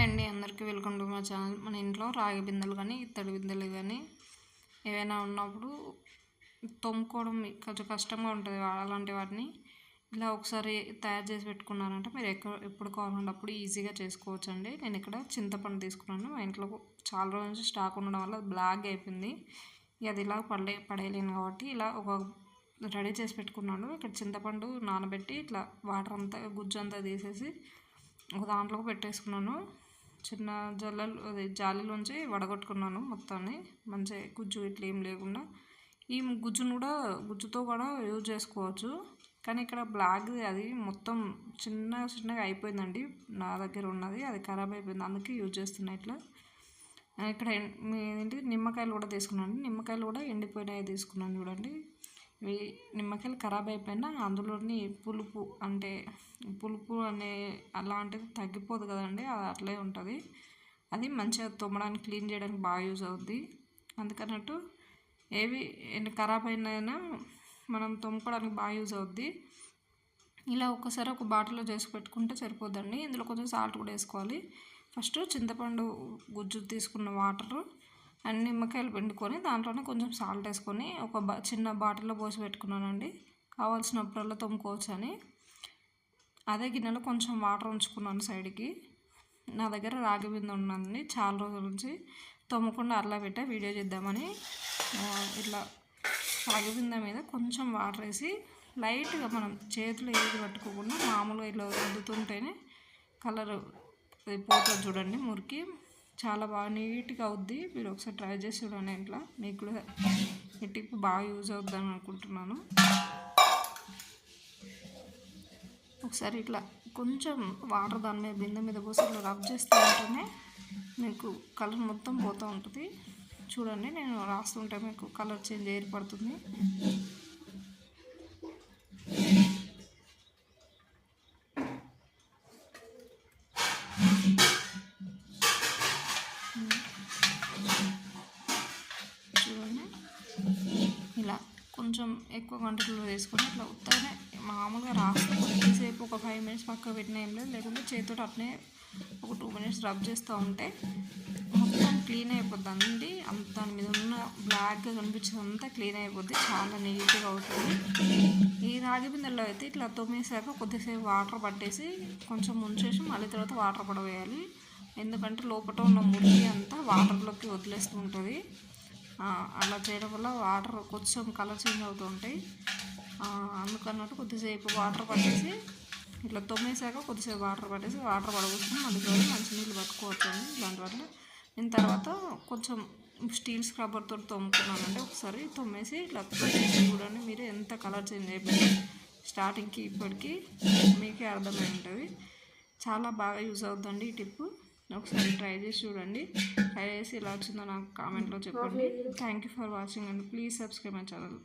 Hi అండి. అందరికీ welcome to మా ఛానల్. మన ఇంట్లో రాగి బిందెలు కానీ ఇత్తడి బిందెలు కానీ ఏవైనా ఉన్నప్పుడు తోముకోవడం కొంచెం కష్టంగా ఉంటుంది. అలాంటి వాటిని ఇలా ఒకసారి తయారు చేసి పెట్టుకున్నారంటే మీరు ఎక్కడ ఎప్పుడు కావాలన్నప్పుడు ఈజీగా చేసుకోవచ్చు అండి నేను ఇక్కడ చింతపండు తీసుకున్నాను. మా ఇంట్లో చాలా రోజుల నుంచి స్టాక్ ఉండడం వల్ల బ్లాక్ అయిపోయింది. అది ఇలా పడే పడేయలేను కాబట్టి ఇలా ఒక రెడీ చేసి పెట్టుకున్నాను. ఇక్కడ చింతపండు నానబెట్టి ఇట్లా వాటర్ అంతా గుజ్జు అంతా తీసేసి ఒక దాంట్లో పెట్టేసుకున్నాను. చిన్న జల్లలు అది జాలిలోంచి వడగొట్టుకున్నాను మొత్తాన్ని. మంచిగా గుజ్జు ఇట్లా ఏం లేకుండా. ఈ గుజ్జును కూడా గుజ్జుతో కూడా యూజ్ చేసుకోవచ్చు. కానీ ఇక్కడ బ్లాక్ అది మొత్తం చిన్న చిన్నగా అయిపోయిందండి. నా దగ్గర ఉన్నది అది ఖరాబ్ అయిపోయింది. అందుకే యూజ్ చేస్తున్నా ఇట్లా. ఇక్కడ ఏంటి నిమ్మకాయలు కూడా తీసుకున్నాను. నిమ్మకాయలు కూడా ఎండిపోయినాయి తీసుకున్నాను చూడండి. ఇవి నిమ్మకాయలు ఖరాబ్ అయిపోయినా అందులోని పులుపు అంటే పులుపు అనే అలాంటిది తగ్గిపోదు కదండి అది అట్లే ఉంటుంది. అది మంచిగా తోమడానికి క్లీన్ చేయడానికి బాగా యూజ్ అవుద్ది. అందుకన్నట్టు ఏవి ఖరాబ్ అయినా మనం తొమ్ముకోవడానికి బాగా యూజ్ అవుద్ది. ఇలా ఒక్కసారి ఒక బాటిల్లో చేసి పెట్టుకుంటే సరిపోద్దండి. ఇందులో కొంచెం సాల్ట్ కూడా వేసుకోవాలి. ఫస్ట్ చింతపండు గుజ్జు తీసుకున్న వాటరు అండ్ నిమ్మకాయలు పిండుకొని దాంట్లోనే కొంచెం సాల్ట్ వేసుకొని ఒక చిన్న బాటిల్లో పోసి పెట్టుకున్నానండి. కావాల్సినప్పుడల్లా తోముకోవచ్చు అని. అదే గిన్నెలో కొంచెం వాటర్ ఉంచుకున్నాను సైడ్కి. నా దగ్గర రాగి బిందె ఉన్నదండి. చాలా రోజుల నుంచి తొమ్మకుండా అట్లా పెట్టా వీడియో చేద్దామని. ఇట్లా రాగి బిందె మీద కొంచెం వాటర్ వేసి లైట్గా మనం చేతులు ఏది పట్టుకోకుండా మామూలుగా ఇట్లా రుద్దుతుంటేనే కలర్ పోతుంది చూడండి మురికి. చాలా బాగా నీట్గా అవుద్ది. మీరు ఒకసారి ట్రై చేసి చూడండి ఇంట్లో. మీకు కూడా ఈ టిప్ బాగా యూజ్ అవుద్దని అనుకుంటున్నాను. ఒకసారి ఇట్లా కొంచెం వాటర్ దాని మీద బిందె మీద పోసి ఇట్లా రబ్ చేస్తూ ఉంటేనే మీకు కలర్ మొత్తం పోతూ ఉంటుంది. చూడండి నేను రాస్తుంటే మీకు కలర్ చేంజ్ ఏర్పడుతుంది. కొంచెం ఎక్కువ క్వాంటిటీలో వేసుకొని ఇట్లా ఉత్తగానే మామూలుగా రాస్తే కొద్దిసేపు ఒక ఫైవ్ మినిట్స్ పక్క పెట్టిన ఏం లేదు. లేకుంటే చేతితో అట్నే ఒక టూ మినిట్స్ రబ్ చేస్తూ ఉంటే మొత్తం క్లీన్ అయిపోద్ది. అండి అంత దాని మీద ఉన్న బ్లాక్గా కనిపించేది అంతా క్లీన్ అయిపోద్ది. చాలా నీట్గా అవుతుంది. ఈ రాగి బిందెల్లో అయితే ఇట్లా తొమ్మేసాక కొద్దిసేపు వాటర్ పట్టేసి కొంచెం ముంచేసి మళ్ళీ తర్వాత వాటర్ పడవేయాలి. ఎందుకంటే లోపల ఉన్న మురికి అంతా వాటర్లోకి వదిలేస్తూ ఉంటుంది. అలా చేయడం వల్ల వాటర్ కొంచెం కలర్ చేంజ్ అవుతూ ఉంటాయి. అందుకన్నట్టు కొద్దిసేపు వాటర్ పట్టేసి ఇట్లా తొమ్మేసాక కొద్దిసేపు వాటర్ పట్టేసి వాటర్ పడగొట్టుకుని మళ్ళీ రోజు మంచి నీళ్ళు పట్టుకోవచ్చండి. ఇలాంటి వల్ల నేను తర్వాత కొంచెం స్టీల్ స్క్రబ్బర్తో తోముకున్నానండి. ఒకసారి తొమ్మేసి ఇట్లా చూడండి మీరు ఎంత కలర్ చేంజ్ అయిపోయింది. స్టార్టింగ్కి ఇప్పటికీ మీకే అర్థమై ఉంటుంది. చాలా బాగా యూజ్ అవుతుందండి ఈ టిప్పు. ఒకసారి ట్రై చేసి చూడండి. ట్రై చేసి ఎలా వచ్చిందో నాకు కామెంట్లో చెప్పండి. Thank you for watching and please subscribe my channel